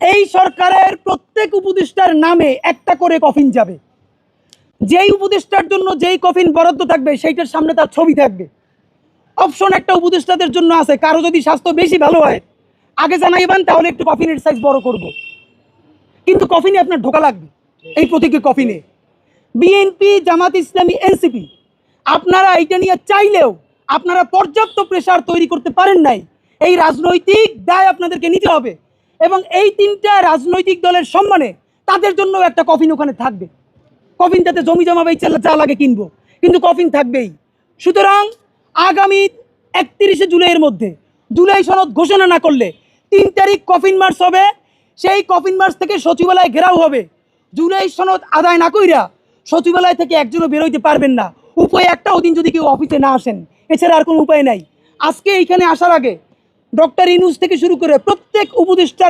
এই সরকারের প্রত্যেক উপদেষ্টার নামে একটা করে কফিন যাবে। যেই উপদেষ্টার জন্য যেই কফিন বরাদ্দ থাকবে, সেইটার সামনে তার ছবি থাকবে। অপশন একটা উপদেষ্টাদের জন্য আছে, কারও যদি স্বাস্থ্য বেশি ভালো হয়, আগে জানাইবেন তাহলে একটু কফিনের সাইজ বড় করব। কিন্তু কফিনে আপনার ঢোকা লাগবে, এই প্রতীকী কফিনে। বিএনপি, জামাত ইসলামী, এনসিপি, আপনারা এইটা নিয়ে চাইলেও আপনারা পর্যাপ্ত প্রেশার তৈরি করতে পারেন নাই। এই রাজনৈতিক দায় আপনাদেরকে নিতে হবে। এবং এই তিনটা রাজনৈতিক দলের সম্মানে তাদের জন্য একটা কফিন ওখানে থাকবে। কফিন যাতে জমি জমা বেচে যা লাগে কিনবো। কিন্তু কফিন থাকবেই। সুতরাং আগামী একত্রিশে জুলাইয়ের মধ্যে জুলাই সনদ ঘোষণা না করলে তিন তারিখ কফিন মার্চ হবে। সেই কফিন মার্চ থেকে সচিবালয় ঘেরাও হবে। জুলাই সনদ আদায় না কইরা সচিবালয় থেকে একজনও বেরোইতে পারবেন না। উপায় একটা ওদিন যদি কেউ অফিসে না আসেন, এছাড়া আর কোনো উপায় নাই। আজকে এইখানে আসার আগে ডক্টর ইনুস থেকে শুরু করে প্রত্যেক উপদেষ্টার